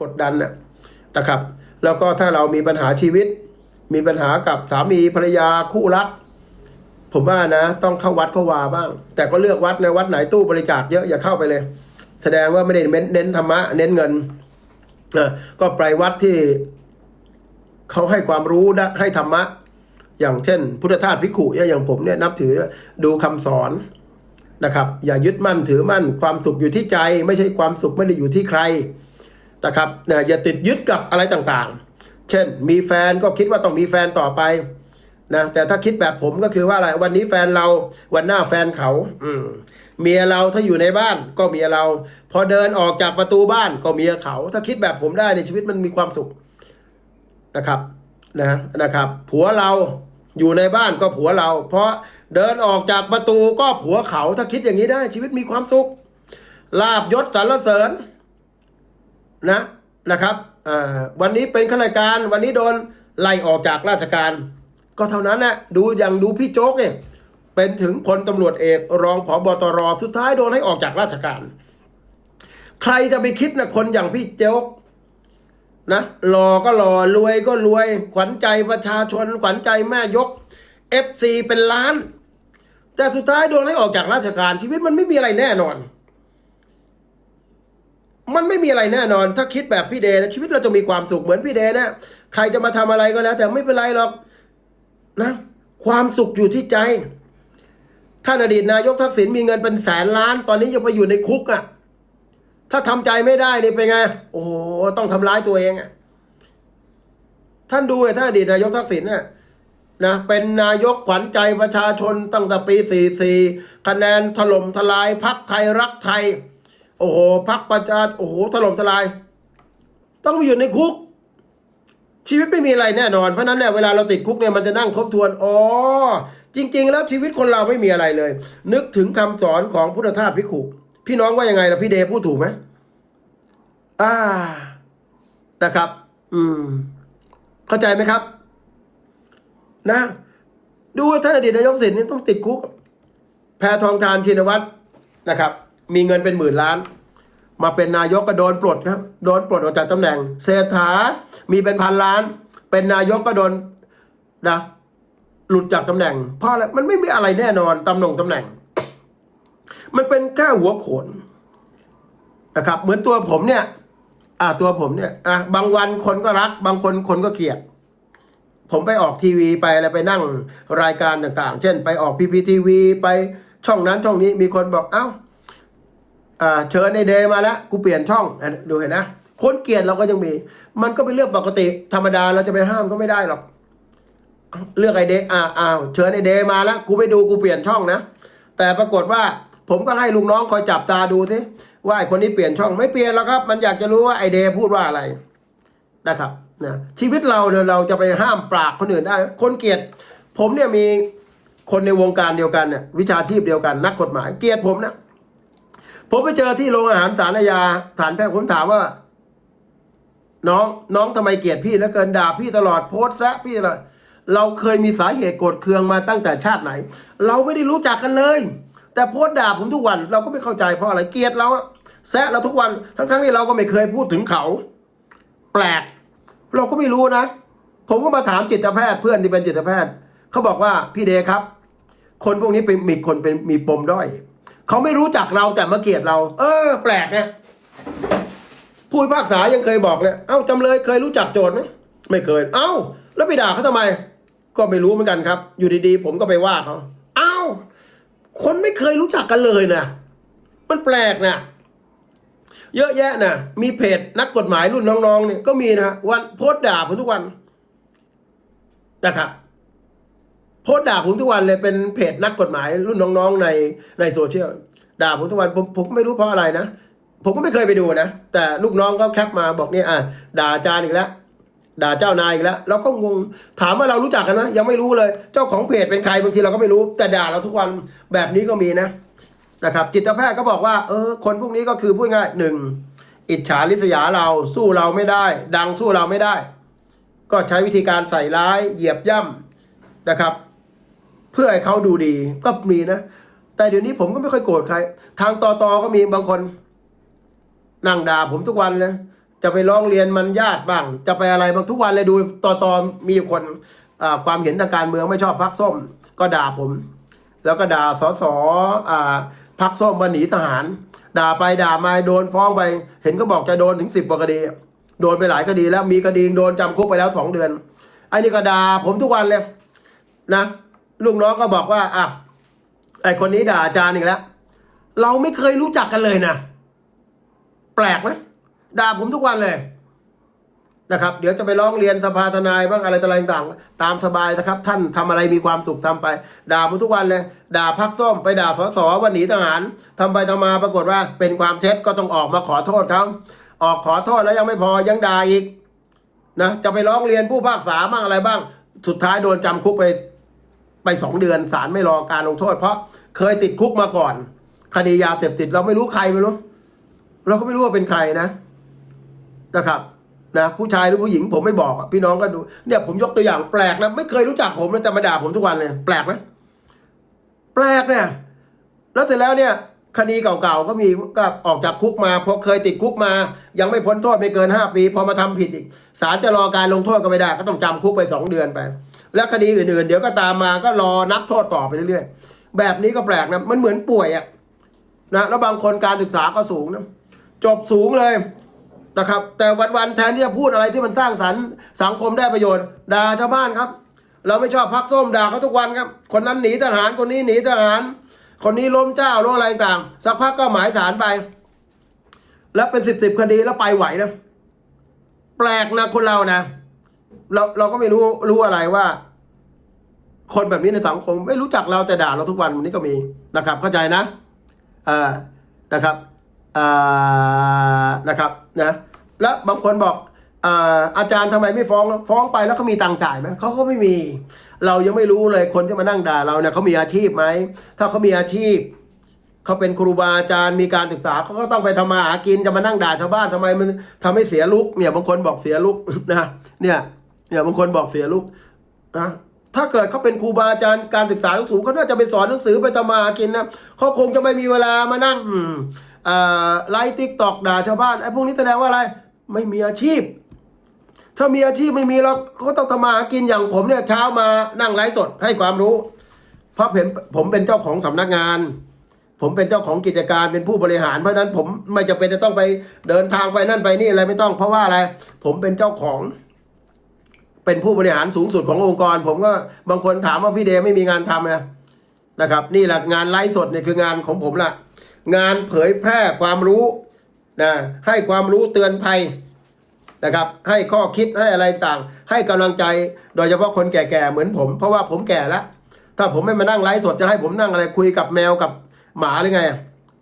กดดันนะครับ แล้วก็ถ้าเรามีปัญหาชีวิต มีปัญหากับสามีภรรยาคู่รัก ผมว่านะ ต้องเข้าวัดเข้าวาบ้าง แต่ก็เลือกวัดนะวัดไหนตู้บริจาคเยอะอย่าเข้าไปเลย แสดงว่าไม่ได้เน้นเน้นธรรมะเน้นเงินก็ไปวัดที่เขาให้ความรู้นะให้ธรรมะ อย่างเช่น พุทธทาสพิขุเนี่ยอย่างผมเนี่ยนับถือดูคำสอนนะครับ อย่ายึดมั่นถือมั่นความสุขอยู่ที่ใจ ไม่ใช่ความสุขไม่ได้อยู่ที่ใคร นะครับนะอย่าติดยึดกับอะไรต่างๆ เช่น มีแฟนก็คิดว่าต้องมีแฟนต่อไปนะแต่ถ้าคิดแบบผมก็คือว่าอะไรวันนี้แฟนเราวันหน้าแฟนเขา อืมเมียเราถ้าอยู่ในบ้านก็เมียเรา พอเดินออกจากประตูบ้านก็เมียเขา ถ้าคิดแบบผมได้ในชีวิตมันมีความสุขนะครับนะนะครับ ผัวเราอยู่ในบ้านก็ผัวเรา เพราะเดินออกจากประตูก็ผัวเขา ถ้าคิดอย่างนี้ได้ชีวิตมีความสุขลาบยศสรรเสริญ นะนะครับวันนี้เป็นข้าราชการวันนี้โดนไล่ออกจากราชการ ก็เท่านั้นนะดูอย่างดูพี่โจ๊กเนี่ยเป็นถึงพลตำรวจเอกรองผบตรสุดท้ายโดนให้ออกจากราชการ ใครจะไปคิดนะคนอย่างพี่โจ๊กนะหล่อก็หล่อรวยก็รวย ขวัญใจประชาชน ขวัญใจแม่ยก FC เป็นล้าน แต่สุดท้ายโดนให้ออกจากราชการชีวิตมันไม่มีอะไรแน่นอน มันไม่มีอะไรแน่นอน ถ้าคิดแบบพี่เดนะชีวิตเราจะมีความสุขเหมือนพี่เดนะใครจะมาทำอะไรก็แล้ว แต่ไม่เป็นไรหรอกนะความสุขอยู่ที่ใจท่านอดีตนายกทักษิณมีเงินเป็นแสนล้าน ตอนนี้ยังไปอยู่ในคุกอะ่ะ ถ้าทำใจไม่ได้เนี่ยเป็นไง โอ้โหต้องทำร้ายตัวเองอะท่านดูไอ้ท่านอดีตนายกทักษิณเนี่ยนะเป็นนายกขวัญใจประชาชนตั้งแต่ปี 44 คะแนนถล่มทลายพักไทยรักไทย โอ้โหพักประชาโอ้โหถล่มทลาย ต้องไปอยู่ในคุก ชีวิตไม่มีอะไรแน่นอนเพราะนั้นเนี่ยเวลาเราติดคุกเนี่ยมันจะนั่งทบทวนอ๋อจริง ๆ แล้วชีวิตคนเราไม่มีอะไรเลย นึกถึงคำสอนของพุทธทาสพิขุพี่น้องว่ายังไงล่ะพี่เดพูดถูกไหมอ่านะครับ อืม เข้าใจไหมครับ นะ ดูว่าท่านอดีตนายกสร็จนี่ต้องติดคุก แพทองทานชินวัตรนะครับ มีเงินเป็นหมื่นล้าน มาเป็นนายกก็โดนปลดครับ โดนปลดออกจากตำแหน่ง เศรษฐา มีเป็นพันล้าน เป็นนายกก็โดนนะหลุดจากตำแหน่ง เพราะอะไรมันไม่มีอะไรแน่นอนตำแหน่งตำแหน่ง มันเป็นแค่หัวโขนนะครับ เหมือนตัวผมเนี่ย อ่าตัวผมเนี่ยอะบางวันคนก็รัก บางคนคนก็เกลียดผมไปออกทีวีไปอะไรไปนั่งรายการต่างๆ เช่น ไปออกพีพีทีวีไปช่องนั้นช่องนี้มีคนบอกเอ้าอ่า เชิญในเดย์มาแล้วกูเปลี่ยนช่องดูเห็นนะคนเกลียดเราก็ยังมี มันก็เป็นเรื่องปกติธรรมดาเราจะไปห้ามก็ไม่ได้หรอกเลือกไอเดย์อ่าอ้าวเชิญไอเดย์มาแล้วกูไปดูกูเปลี่ยนช่องนะ แต่ปรากฏว่าผมก็ให้ลุงน้องคอยจับตาดูสิว่าไอคนนี้เปลี่ยนช่องไม่เปลี่ยนแล้วครับ มันอยากจะรู้ว่าไอเดย์พูดว่าอะไรนะครับนะชีวิตเราเนี่ยเราจะไปห้ามปรากคนอื่นได้ คนเกลียด ผมเนี่ยมีคนในวงการเดียวกันเนี่ยวิชาชีพเดียวกัน นักกฎหมายเกลียดผมนะ ผมไปเจอที่โรงอาหารสารยาสารแพทย์ผมถามว่า น้องน้องทำไมเกลียดพี่แล้วเกินด่าพี่ตลอดโพสต์แซะพี่ตลอดเราเคยมีสาเหตุโกรธเคืองมาตั้งแต่ชาติไหน เราไม่ได้รู้จักกันเลย แต่โพสต์ด่าผมทุกวัน เราก็ไม่เข้าใจเพราะอะไรเกลียดเราอะแซะเราทุกวัน ทั้งๆที่เราก็ไม่เคยพูดถึงเขา แปลก เราก็ไม่รู้นะ ผมก็มาถามจิตแพทย์เพื่อนที่เป็นจิตแพทย์เขาบอกว่าพี่เดครับ คนพวกนี้เป็นมีคนเป็นมีปมด้อย เขาไม่รู้จักเราแต่มาเกลียดเรา เออ แปลกนะผู้พิพากษายังเคยบอกเลยเอ้าจำเลยเคยรู้จักโจทย์ไหมไม่เคย เอ้า แล้วไปด่าเขาทำไม ก็ไม่รู้เหมือนกันครับ อยู่ดีๆ ผมก็ไปว่าเขาเอ้า คนไม่เคยรู้จักกันเลยนะมันแปลกนะเยอะแยะนะมีเพจนักกฎหมายรุ่นน้องๆเนี่ยก็มีนะวันโพสต์ด่าผมทุกวันนะครับ พสต์ด่าผมทุกวันเลยเป็นเพจนักกฎหมายรุ่นน้องๆในในโซเชียลด่าผมทุกวันผมผมก็ไม่รู้เพราะอะไรนะ ผมก็ไม่เคยไปดูนะ แต่ลูกน้องก็แคปมาบอกเนี่ยอะด่าอาจารย์อีกแล้วด่าเจ้านายอีกแล้วเราก็งงถามว่าเรารู้จักกันไหมยังไม่รู้เลย เจ้าของเพจเป็นใครบางทีเราก็ไม่รู้ แต่ด่าเราทุกวันแบบนี้ก็มีนะนะครับ จิตแพทย์ก็บอกว่าเออคนพวกนี้ก็คือพูดง่ายหนึ่งอิจฉาริษยาเราสู้เราไม่ได้ ดังสู้เราไม่ได้ ก็ใช้วิธีการใส่ร้ายเหยียบย่ำนะครับ เพื่อให้เขาดูดีก็มีนะ แต่เดี๋ยวนี้ผมก็ไม่ค่อยโกรธใคร ทางตอตอก็มีบางคนนั่งด่าผมทุกวันเลยจะไปร้องเรียนมันญาติบ้าง จะไปอะไรบางทุกวันเลยดูต่อตอมีคนความเห็นทางการเมืองไม่ชอบพักส้ม ก็ด่าผม แล้วก็ด่าสสอ่าพักส้มมาหนีทหาร ด่าไปด่ามาโดนฟ้องไป เห็นก็บอกจะโดนถึงสิบกว่าคดี โดนไปหลายคดีแล้วมีคดีโดนจำคุกไปแล้วสองเดือนไอ้นี่ก็ด่าผมทุกวันเลยนะ ลูกน้องก็บอกว่าอะไอคนนี้ด่าอาจารย์อีกแล้ว เราไม่เคยรู้จักกันเลยนะ แปลกไหมด่าผมทุกวันเลยนะครับ เดี๋ยวจะไปร้องเรียนสภาทนายบ้างอะไรต่ออะไรต่างๆตามสบายนะครับ ท่านทำอะไรมีความสุขทำไป ด่าผมทุกวันเลย ด่าพักส้มไปด่าสสว่าหนีทหารทำไปทำมาปรากฏว่าเป็นความเท็จก็ต้องออกมาขอโทษเขาออกขอโทษแล้วยังไม่พอยังด่าอีกนะจะไปร้องเรียนผู้พากษาบ้างอะไรบ้าง สุดท้ายโดนจำคุกไป ไปสองเดือนศาลไม่รอการลงโทษ เพราะเคยติดคุกมาก่อน คดียาเสพติดเราไม่รู้ใครไม่รู้เราก็ไม่รู้ว่าเป็นใครนะนะครับนะผู้ชายหรือผู้หญิงผมไม่บอกพี่น้องก็ดูเนี่ยผมยกตัวอย่างแปลกนะไม่เคยรู้จักผมนะแต่มาด่าผมทุกวันเลยแปลกไหมแปลกเนี่ย แล้วเสร็จแล้วเนี่ยคดีเก่าๆก็มีก็ออกจากคุกมาพอเคยติดคุกมา ยังไม่พ้นโทษไม่เกินห้าปี พอมาทำผิดอีกศาลจะรอการลงโทษก็ไม่ได้ ก็ต้องจำคุกไปสองเดือนไป แล้วคดีอื่นๆ เดี๋ยวก็ตามมาก็รอนับโทษต่อไปเรื่อยๆ แบบนี้ก็แปลกนะมันเหมือนป่วยอะนะแล้วบางคนการศึกษาก็สูงนะจบสูงเลยนะครับ แต่วันๆแทนที่จะพูดอะไรที่มันสร้างสรรค์สังคมได้ประโยชน์ด่าชาวบ้านครับ เราไม่ชอบพักส้มด่าเขาทุกวันครับ คนนั้นหนีทหารคนนี้หนีทหาร คนนี้ล้มเจ้าล้มอะไรต่างสักพักก็หมายสารไป แล้วเป็นสิบสิบคดีแล้วไปไหวนะแปลกนะคนเรานะ เราเราก็ไม่รู้รู้อะไรว่า คนแบบนี้ในสังคมไม่รู้จักเราแต่ด่าเราทุกวันวันนี้ก็มีนะครับ เข้าใจนะอ่านะครับอ่านะครับนะแล้วบางคนบอกอาอาจารย์ทำไมไม่ฟ้องฟ้องไปแล้วเขามีตังค์จ่ายไหมเขาก็ไม่มี เรายังไม่รู้เลยคนที่มานั่งด่าเราเนี่ยเขามีอาชีพไหมถ้าเขามีอาชีพเขาเป็นครูบาอาจารย์มีการศึกษาเขาก็ต้องไปทำมาหากินจะมานั่งด่าชาวบ้านทำไมมันทำให้เสียลุกเนี่ยบางคนบอกเสียลุกนะเนี่ย เนี่ยบางคนบอกเสียลุกนะถ้าเกิดเขาเป็นครูบาอาจารย์การศึกษาสูงเขาน่าจะไปสอนหนังสือไปทำมาหากินนะเขาคงจะไม่มีเวลามานั่งไลฟ์ติ๊กตอกด่าชาวบ้านไอ้พวกนี้แสดงว่าอะไร ไม่มีอาชีพ ถ้ามีอาชีพไม่มีเราก็ต้องทำมาหากินอย่างผมเนี่ยเช้ามานั่งไลฟ์สดให้ความรู้ เพราะเห็นผมเป็นเจ้าของสำนักงาน ผมเป็นเจ้าของกิจการเป็นผู้บริหารเพราะฉะนั้นผมไม่จำเป็นจะต้องไปเดินทางไปนั่นไปนี่อะไรไม่ต้อง เพราะว่าอะไร ผมเป็นเจ้าของ เป็นผู้บริหารสูงสุดขององค์กร ผมก็บางคนถามว่าพี่เดไม่มีงานทำนะนะครับ นี่แหละงานไลฟ์สดเนี่ยคืองานของผมละงานเผยแพร่ความรู้นะให้ความรู้เตือนภัยนะครับ ให้ข้อคิดให้อะไรต่าง ให้กำลังใจโดยเฉพาะคนแก่ๆเหมือนผม เพราะว่าผมแก่แล้วถ้าผมไม่มานั่งไลฟ์สดจะให้ผมนั่งอะไรคุยกับแมวกับหมาหรือไง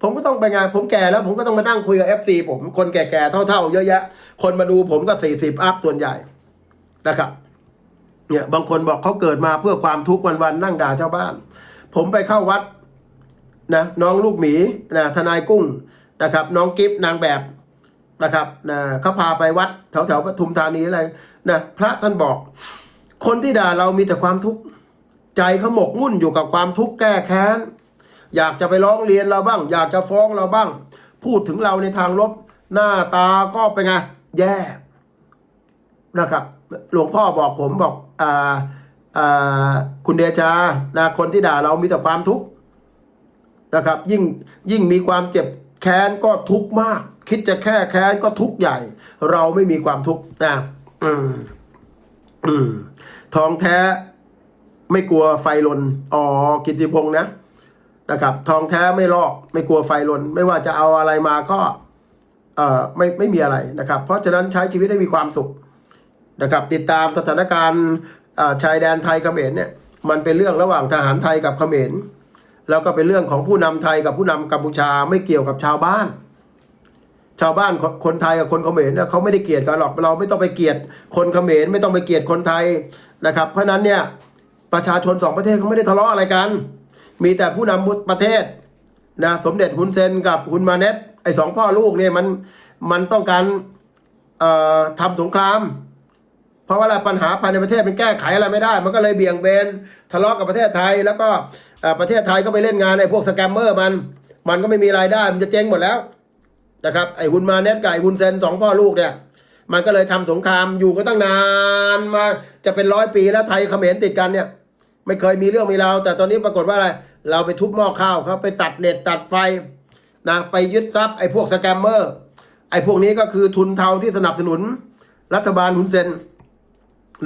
ผมก็ต้องไปงานผมแก่แล้ว ผมก็ต้องมานั่งคุยกับ FC ผมคนแก่ๆเท่าๆ เยอะแยะ คนมาดูผมก็สี่สิบอัพส่วนใหญ่ นะครับเนี่ยบางคนบอกเขาเกิดมาเพื่อความทุกข์วันๆนั่งด่าชาวบ้าน ผมไปเข้าวัดนะน้องลูกหมีนะทนายกุ้งนะครับ น้องกิฟนางแบบนะครับนะเขาพาไปวัดแถวแถวๆปทุมธานีอะไรนะพระท่านบอก คนที่ด่าเรามีแต่ความทุกข์ใจเขาหมกมุ่นอยู่กับความทุกข์แก้แค้นอยากจะไปร้องเรียนเราบ้าง อยากจะฟ้องเราบ้าง พูดถึงเราในทางลบหน้าตาก็เป็นไงแย่นะครับ หลวงพ่อบอกผมบอกอ่าอ่าคุณเดชานะคนที่ด่าเรามีแต่ความทุกข์นะครับ ยิ่งยิ่งมีความเจ็บแค้นก็ทุกข์มาก คิดจะแค่แค้นก็ทุกข์ใหญ่ เราไม่มีความทุกข์นะอืมอืมทองแท้ไม่กลัวไฟลนอ๋อกิติพงษ์นะนะครับ ทองแท้ไม่ลอก ไม่กลัวไฟลน ไม่ว่าจะเอาอะไรมาก็เอ่อไม่ไม่มีอะไรนะครับ เพราะฉะนั้นใช้ชีวิตให้มีความสุข นะครับติดตามสถานการณ์ชายแดนไทยเขมรเนี่ยมันเป็นเรื่องระหว่างทหารไทยกับเขมรแล้วก็เป็นเรื่องของผู้นำไทยกับผู้นำกัมพูชาไม่เกี่ยวกับชาวบ้าน ชาวบ้านคนไทยกับคนเขมรเนี่ยเขาไม่ได้เกลียดกันหรอกเราไม่ต้องไปเกลียดคนเขมรไม่ต้องไปเกลียดคนไทยนะครับ เพราะนั้นเนี่ยประชาชนสองประเทศเขาไม่ได้ทะเลาะอะไรกัน มีแต่ผู้นำประเทศนะสมเด็จฮุนเซนกับฮุนมาเน็ตไอ้สองพ่อลูกเนี่ยมันมันต้องการทำสงคราม เพราะว่าอะไรปัญหาภายในประเทศมันแก้ไขอะไรไม่ได้ มันก็เลยเบี่ยงเบนทะเลาะกับประเทศไทย แล้วก็ประเทศไทยก็ไปเล่นงานไอ้พวกสแกมเมอร์มัน มันก็ไม่มีรายได้มันจะเจ๊งหมดแล้วนะครับไอ้ฮุนมาเน็ตกับไอ้ฮุนเซนสองพ่อลูกเนี่ยมันก็เลยทำสงครามอยู่ก็ตั้งนานมาจะเป็นร้อยปีแล้วไทยเขมรติดกันเนี่ย ไม่เคยมีเรื่องมีราวแต่ตอนนี้ปรากฏว่าอะไร เราไปทุบหม้อข้าวเขาไปตัดเน็ตตัดไฟนะไปยึดทรัพย์ไอ้พวกสแกมเมอร์ไอ้พวกนี้ก็คือทุนเทาที่สนับสนุนรัฐบาลหุนเซน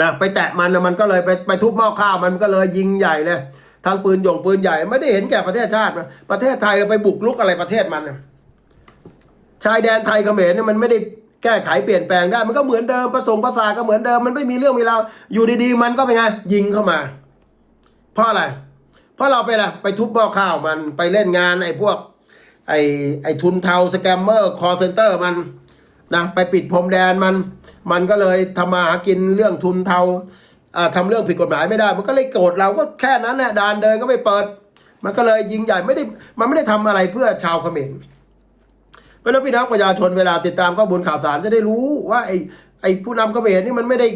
นะไปแตะมันนะมันก็เลยไปไปทุบหม้อข้าวมันก็เลยยิงใหญ่เลยทั้งปืนหยงปืนใหญ่ไม่ได้เห็นแก่ประเทศชาตินะประเทศไทยเราไปบุกลุกอะไรประเทศมันนะชายแดนไทยเขมรเนี่ยมันไม่ได้แก้ไขเปลี่ยนแปลงได้ มันก็เหมือนเดิมผสมภาษาก็เหมือนเดิมมันไม่มีเรื่องมีราวอยู่ดีๆ มันก็เป็นไงยิงเข้ามา เพราะอะไร เพราะเราไปละไปทุบหม้อข้าวมันไปเล่นงานไอ้พวก ไอ้ไอ้ทุนเทาสแกมเมอร์คอร์เซนเตอร์มัน นะไปปิดพรมแดนมัน มันก็เลยทำมาหากินเรื่องทุนเทาอ่าทำเรื่องผิดกฎหมายไม่ได้ มันก็เลยโกรธเราก็แค่นั้นแหละดานเดินก็ไม่เปิด มันก็เลยยิงใหญ่ไม่ได้มันไม่ได้ทำอะไรเพื่อชาวเขมรเพราะนั้นพี่น้องประชาชนเวลาติดตามข้อมูลข่าวสารจะได้รู้ว่าไอ้ไอ้ผู้นำเขมรนี่มันไม่ได้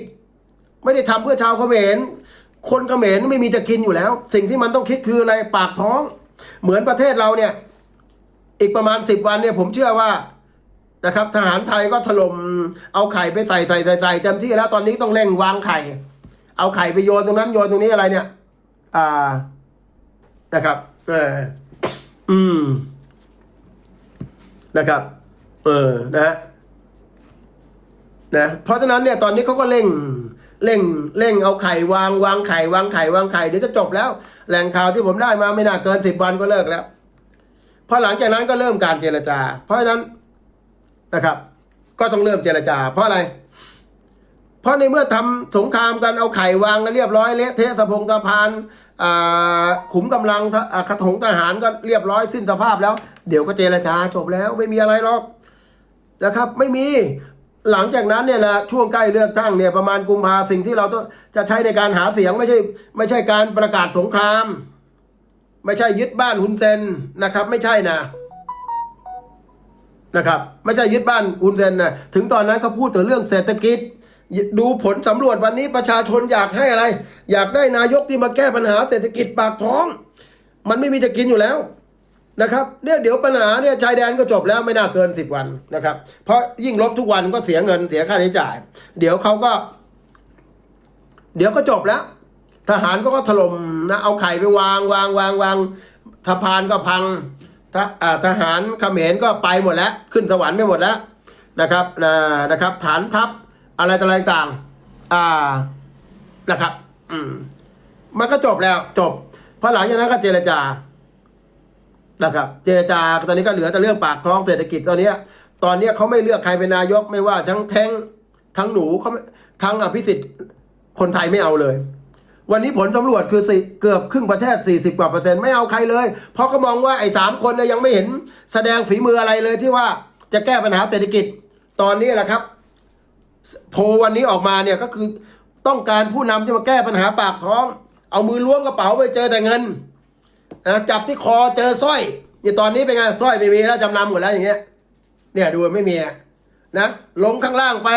ไม่ได้ทำเพื่อชาวเขมรคนเขมรไม่มีจะกินอยู่แล้ว สิ่งที่มันต้องคิดคืออะไรปากท้อง เหมือนประเทศเราเนี่ย อีกประมาณสิบวันเนี่ยผมเชื่อว่า นะครับทหารไทยก็ถล่มเอาไข่ไปใส่ใส่ใส่ใส่เต็มที่แล้วตอนนี้ต้องเร่งวางไข่ เอาไข่ไปโยนตรงนั้นโยนตรงนี้อะไรเนี่ย อ่านะครับเอออืมนะครับ เออนะฮะนะเพราะฉะนั้นเนี่ยตอนนี้เขาก็เร่งเร่งเร่งเอาไข่วางวางไข่วางไข่วางไข่เดี๋ยวจะจบแล้ว แหล่งข่าวที่ผมได้มาไม่น่าเกินสิบวันก็เลิกแล้วพอหลังจากนั้นก็เริ่มการเจรจา เพราะฉะนั้น นะครับ ก็ต้องเริ่มเจรจา เพราะอะไร เพราะในเมื่อทำสงครามกันเอาไข่วางกันเรียบร้อยเละเทะสะพงสะพานขุมกำลังทะอ่าขถงทหารก็เรียบร้อยสิ้นสภาพแล้ว เดี๋ยวก็เจรจาจบแล้วไม่มีอะไรหรอกนะครับ ไม่มีหลังจากนั้นเนี่ยนะช่วงใกล้เลือกตั้งเนี่ยประมาณกุมภาสิ่งที่เราต้องจะใช้ในการหาเสียงไม่ใช่ไม่ใช่การประกาศสงคราม ไม่ใช่ยึดบ้านฮุนเซนนะครับ ไม่ใช่นะ นะครับ ไม่ใช่ยึดบ้านฮุนเซนนะถึงตอนนั้นเขาพูดถึงเรื่องเศรษฐกิจ ดูผลสำรวจวันนี้ประชาชนอยากให้อะไร อยากได้นายกที่มาแก้ปัญหาเศรษฐกิจปากท้อง มันไม่มีจะกินอยู่แล้วนะครับเนี่ยเดี๋ยวปัญหาเนี่ยชายแดนก็จบแล้วไม่น่าเกินสิบวันนะครับ เพราะยิ่งลบทุกวันก็เสียเงินเสียค่าใช้จ่าย เดี๋ยวเขาก็ เดี๋ยวก็จบแล้ว ทหารก็ก็ถล่มนะเอาไข่ไปวางวางวางวางสะพานก็พัง ทหารเขมรก็ไปหมดแล้ว ขึ้นสวรรค์ไปหมดแล้วนะครับนะครับ ฐานทัพอะไรต่างๆอ่านะครับ อืมมันก็จบแล้วจบพอหลังจากนั้นก็เจรจานะครับ เจรจาตอนนี้ก็เหลือแต่เรื่องปากท้องเศรษฐกิจตอนนี้ตอนนี้เขาไม่เลือกใครเป็นนายกไม่ว่าทั้งแท้งทั้งหนูเขาทั้งอภิสิทธิ์คนไทยไม่เอาเลย วันนี้ผลสำรวจคือสเกือบครึ่งประเทศ 40 กว่าเปอร์เซ็นต์ไม่เอาใครเลย เพราะเขามองว่าไอ้สามคนเนี่ยยังไม่เห็นแสดงฝีมืออะไรเลยที่ว่าจะแก้ปัญหาเศรษฐกิจตอนนี้แหละครับ โพวันนี้ออกมาเนี่ยก็คือต้องการผู้นำที่มาแก้ปัญหาปากท้อง เอามือล้วงกระเป๋าไปเจอแต่เงินนะจับที่คอเจอสร้อยนี่ตอนนี้เป็นไงสร้อยไม่มีแล้วจำนำหมดแล้วอย่างเงี้ย เนี่ยดูไม่มีนะลงข้างล่างไป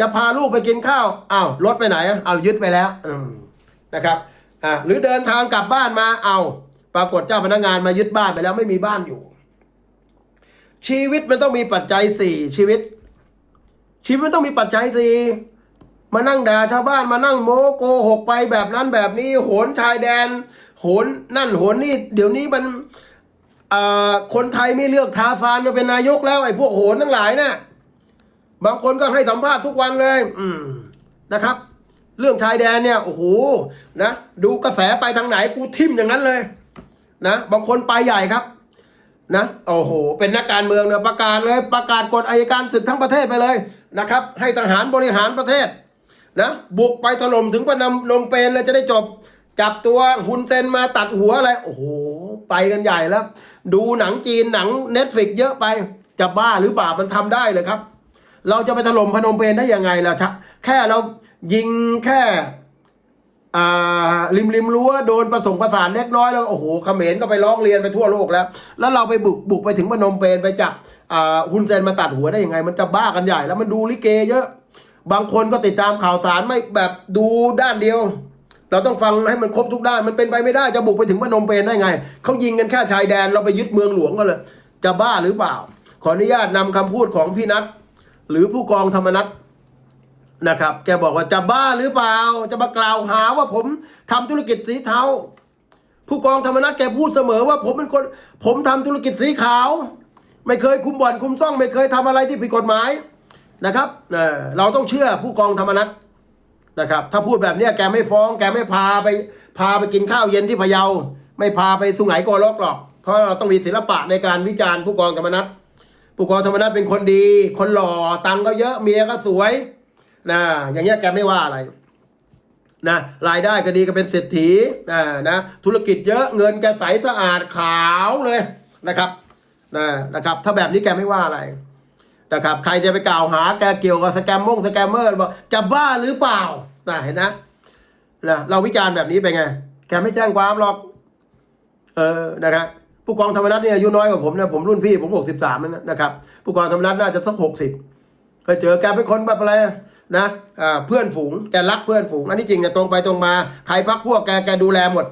จะพาลูกไปกินข้าวอ้าวรถไปไหนอะเอายึดไปแล้ว อืม นะครับอ่าหรือเดินทางกลับบ้านมาเอา ปรากฏเจ้าพนักงานมายึดบ้านไปแล้วไม่มีบ้านอยู่ ชีวิตมันต้องมีปัจจัยสี่ชีวิต ชีวิตมันต้องมีปัจจัยสี่มานั่งด่าชาวบ้านมานั่งโมโกหกไปแบบนั้นแบบนี้โหนชายแดน โหนนั่นโหนนี่ เดี๋ยวนี้มันคนไทยไม่เลือกทาซานมาเป็นนายกแล้วไอ้พวกโหนทั้งหลายนะ่ะบางคนก็ให้สัมภาษณ์ทุกวันเลย อืมนะครับ เรื่องชายแดนเนี่ยโอ้โหนะดูกระแสไปทางไหนกูทิมอย่างนั้นเลยนะบางคนไปใหญ่ครับนะโอ้โห เป็นนักการเมืองเนี่ยประกาศเลยประกาศกฎอายการศึกทั้งประเทศไปเลยนะครับ ให้ทหารบริหารประเทศนะบุกไปถล่มถึงพนมนมเปญเลยจะได้จบจับตัวฮุนเซนมาตัดหัวอะไร โอ้โห ไปกันใหญ่แล้ว ดูหนังจีนหนังเน็ตฟลิกเยอะไป จะบ้าหรือเปล่ามันทำได้เลยครับ เราจะไปถล่มพนมเปญได้ยังไงล่ะชะแค่เรา ยิงแค่ริมริมรั้วโดนประสงประสานเล็กน้อยแล้วโอ้โหเขมรก็ไปร้องเรียนไปทั่วโลกแล้ว แล้วเราไปบุกบุกไปถึงพนมเปญไปจับฮุนเซนมาตัดหัวได้ยังไง มันจะบ้ากันใหญ่แล้วมันดูลิเกเยอะ บางคนก็ติดตามข่าวสารไม่แบบดูด้านเดียว เราต้องฟังให้มันครบทุกด้านมันเป็นไปไม่ได้จะบุกไปถึงพนมเปญได้ไงเขายิงกันแค่ชายแดนเราไปยึดเมืองหลวงกันเลยจะบ้าหรือเปล่า ขออนุญาตนำคำพูดของพี่นัทหรือผู้กองธรรมนัฐ นะครับ แกบอกว่าจะบ้าหรือเปล่า จะมากล่าวหาว่าผมทำธุรกิจสีเทา ผู้กองธรรมนัฐแกพูดเสมอว่าผมเป็นคน ผมทำธุรกิจสีขาว ไม่เคยคุมบ่อนคุมซ่อง ไม่เคยทำอะไรที่ผิดกฎหมายนะครับเเราต้องเชื่อผู้กองธรรมนัฐนะครับ ถ้าพูดแบบนี้แกไม่ฟ้อง แกไม่พาไปพาไปกินข้าวเย็นที่พะเยา ไม่พาไปสุไหงโกลกหรอก เพราะเราต้องมีศิลปะในการวิจารณ์ผู้กองธรรมนัฐผู้กองธรรมนัฐเป็นคนดี คนหล่อตังค์ก็เยอะเมียก็สวย นะอย่างเงี้ยแกไม่ว่าอะไรนะรายได้ก็ดีก็เป็นเศรษฐีอ่านะธุรกิจเยอะเงินแกใสสะอาดขาวเลยนะครับนะนะครับ ถ้าแบบนี้แกไม่ว่าอะไรนะครับ ใครจะไปกล่าวหาแกเกี่ยวกับสแกมมงสแกมเมอร์บอกจะบ้าหรือเปล่านะเห็นนะนะเราวิจารณ์แบบนี้ไปไง แกไม่แจ้งความหรอก เออนะครับผู้กองธรรมนัฐเนี่ยอายุน้อยกว่าผมนะผมรุ่นพี่ผมหกสิบสามนะครับ ผู้กองธรรมนัฐน่าจะสักหกสิบ เคยเจอแกเป็นคนแบบอะไรนะเพื่อนฝูงแกรักเพื่อนฝูงอันนี้จริงเนี่ยตรงไปตรงมาใครพักพวกแกแกดูแลหมด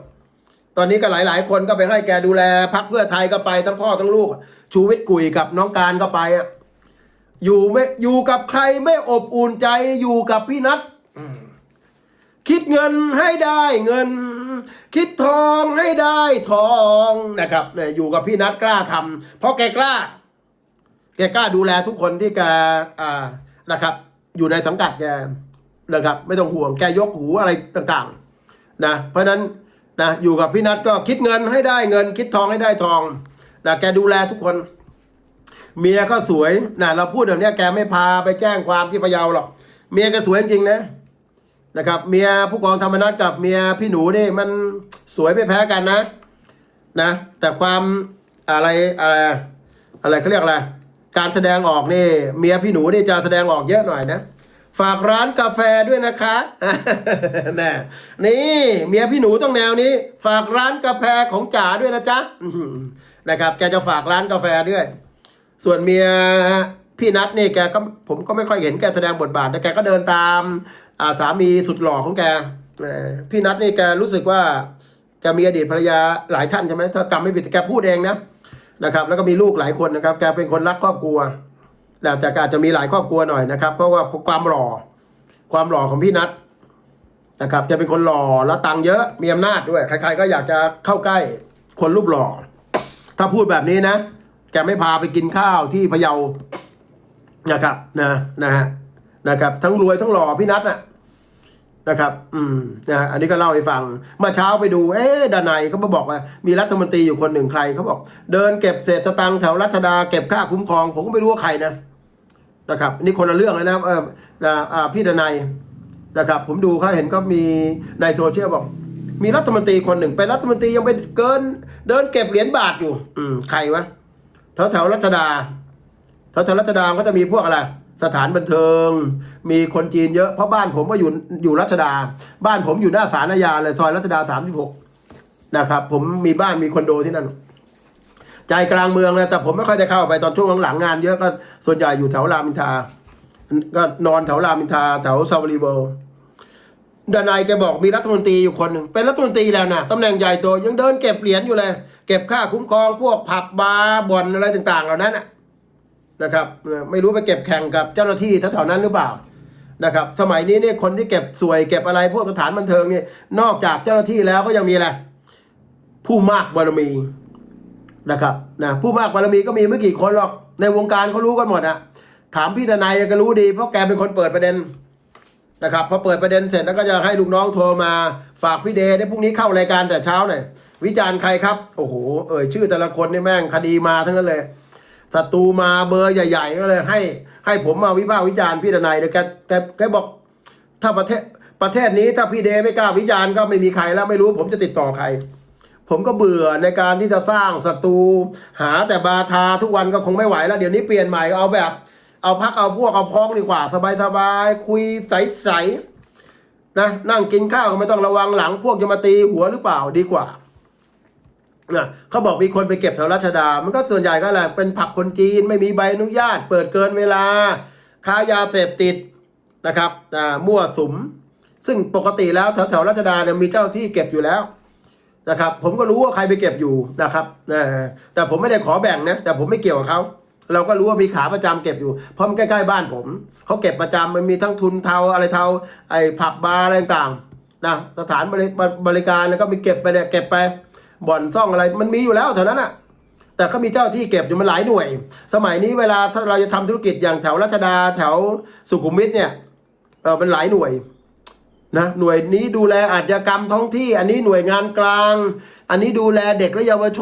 ตอนนี้ก็หลาย ๆ คนก็ไปให้แกดูแลพักเพื่อไทยก็ไปทั้งพ่อทั้งลูก ชูวิทย์กุยกับน้องการก็ไปอะอยู่ไม่อยู่กับใครไม่อบอุ่นใจอยู่กับพี่นัทคิดเงินให้ได้เงิน คิดทองให้ได้ทองนะครับเนี่ยอยู่กับพี่นัทกล้าทำเพราะแกกล้า แกกล้าดูแลทุกคนที่แกอ่านะครับ อยู่ในสังกัดแกนะครับ ไม่ต้องห่วงแกยกหูอะไรต่างๆนะเพราะฉะนั้นนะอยู่กับพี่นัทก็คิดเงินให้ได้เงิน คิดทองให้ได้ทองนะแกดูแลทุกคน เมียก็สวยนะเราพูดแบบนี้แกไม่พาไปแจ้งความที่พะเยาหรอกเมียก็สวยจริงนะนะครับ เมียผู้กองธรรมนัฐกับเมียพี่หนูนี่มันสวยไม่แพ้กันนะนะ แต่ความอะไรอะไรอะไรเขาเรียกอะไร การแสดงออกนี่ เมียพี่หนูนี่จะแสดงออกเยอะหน่อยนะ ฝากร้านกาแฟด้วยนะคะน่นี่ เมียพี่หนูต้องแนวนี้ ฝากร้านกาแฟของจ๋าด้วยนะจ๊ะนะครับ แกจะฝากร้านกาแฟด้วย ส่วนเมียพี่นัทนี่แกก็ผมก็ไม่ค่อยเห็นแกแสดงบทบาทแต่แกก็เดินตามาสามีสุดหล่อของแกพี่นัทนี่แกรู้สึกว่าแกมีอดีตภรรยาหลายท่านใช่ไหมถ้าจำไม่ผิดแกพูดเองนะ นะครับ แล้วก็มีลูกหลายคนนะครับ แกเป็นคนรักครอบครัวแต่แต่ก็อาจจะมีหลายครอบครัวหน่อยนะครับ เพราะว่าความหล่อ ความหล่อของพี่นัทนะครับ จะเป็นคนหล่อแล้วตังค์เยอะ มีอำนาจด้วย ใครๆก็อยากจะเข้าใกล้คนรูปหล่อ ถ้าพูดแบบนี้นะ แกไม่พาไปกินข้าวที่พะเยา นะครับ นะ นะฮะ นะครับ ทั้งรวยทั้งหล่อพี่นัทน่ะ นะครับ อืมนะอันนี้ก็เล่าให้ฟังมื่อเช้าไปดู เอ๊ะดานายเขามาบอกว่ามีรัฐมนตรีอยู่คนหนึ่งใครเขาบอก เดินเก็บเศษสตังค์แถวรัชดาเก็บค่าคุ้มครอง ผมก็ไม่รู้ว่าใครนะนะครับ นี่คนละเรื่องเลยนะเออนะอ่าพี่ดานายนะครับ ผมดูเขาเห็นก็มีในโซเชียลบอก มีรัฐมนตรีคนหนึ่งเป็นรัฐมนตรียังไปเกิน เดินเก็บเหรียญบาทอยู่ อืมใครวะแถวแถวรัชดาแถวแถวรัชดาก็จะมีพวกอะไร สถานบันเทิง มีคนจีนเยอะเพราะบ้านผมก็อยู่อยู่รัชดา บ้านผมอยู่หน้าศาลอาญาเลยซอยรัชดาสามสิบหกนะครับ ผมมีบ้านมีคอนโดที่นั่น ใจกลางเมืองนะแต่ผมไม่ค่อยได้เข้าไปตอนช่วงหลังๆงานเยอะก็ส่วนใหญ่อยู่แถวรามอินทราก็นอนแถวรามอินทราแถวซาวรีเวิลด์ดานายแกบอกมีรัฐมนตรีอยู่คนหนึ่งเป็นรัฐมนตรีแล้วนะตำแหน่งใหญ่โตยังเดินเก็บเหรียญอยู่เลย เก็บค่าคุ้มครองพวกผับบาร์บ่อนอะไรต่าง ๆ เหล่านั้นนะ นะครับไม่รู้ไปเก็บแข่งกับเจ้าหน้าที่แถวๆนั้นหรือเปล่านะครับสมัยนี้เนี่ยคนที่เก็บสวยเก็บอะไรพวกสถานบันเทิงเนี่ยนอกจากเจ้าหน้าที่แล้วก็ยังมีอะไรผู้มากบารมีนะครับนะผู้มากบารมีก็มีไม่กี่คนหรอกในวงการเขารู้กันหมดอะถามพี่ทนายก็รู้ดีเพราะแกเป็นคนเปิดประเด็นนะครับพอเปิดประเด็นเสร็จแล้วก็จะให้ลูกน้องโทรมาฝากพี่เดย์ได้พรุ่งนี้เข้ารายการแต่เช้าหน่อยวิจารณ์ใครครับ โอ้โหเอ่ยชื่อแต่ละคนนี่แม่งคดีมาทั้งนั้นเลย ศัตรูมาเบอร์ใหญ่ ๆ ก็เลยให้ ให้ผมมาวิพากษ์วิจารณ์พี่ดนายเดี๋ยวแกแกแกบอกถ้าประเทศประเทศนี้ถ้าพี่เดย์ไม่กล้าวิจารณ์ก็ไม่มีใครแล้วไม่รู้ผมจะติดต่อใคร ผมก็เบื่อในการที่จะสร้างศัตรูหาแต่บาทาทุกวันก็คงไม่ไหวแล้วเดี๋ยวนี้เปลี่ยนใหม่เอาแบบ เอาพักเอาพวกเอาพ้องดีกว่าสบายๆคุยใสๆนะนั่งกินข้าวก็ไม่ต้องระวังหลังพวกจะมาตีหัวหรือเปล่าดีกว่า นะเขาบอกมีคนไปเก็บแถวรัชดา มันก็ส่วนใหญ่ก็แหละเป็นผับคนจีนไม่มีใบอนุญาต เปิดเกินเวลา ค้ายาเสพติดนะครับอ่ามั่วสุม ซึ่งปกติแล้วแถวแถวรัชดาเนี่ยมีเจ้าที่เก็บอยู่แล้วนะครับ ผมก็รู้ว่าใครไปเก็บอยู่นะครับนะแต่ผมไม่ได้ขอแบ่งนะแต่ผมไม่เกี่ยวกับเขาเราก็รู้ว่ามีขาประจำเก็บอยู่เพราะมันใกล้ๆบ้านผมเขาเก็บประจำมันมีทั้งทุนเทาอะไรเทาไอ้ผับบาร์อะไรต่างๆนะสถานบริบริการแล้วก็มีเก็บไปเนี่ยเก็บไป บ่อนซ่องอะไรมันมีอยู่แล้วแถวนั้นอะ แต่ก็มีเจ้าที่เก็บอยู่มันหลายหน่วย สมัยนี้เวลาถ้าเราจะทำธุรกิจอย่างแถวรัชดาแถวสุขุมวิทเนี่ยเออเป็นหลายหน่วยนะหน่วยนี้ดูแลอาชญากรรมท้องที่ อันนี้หน่วยงานกลาง อันนี้ดูแลเด็กและเยาวชน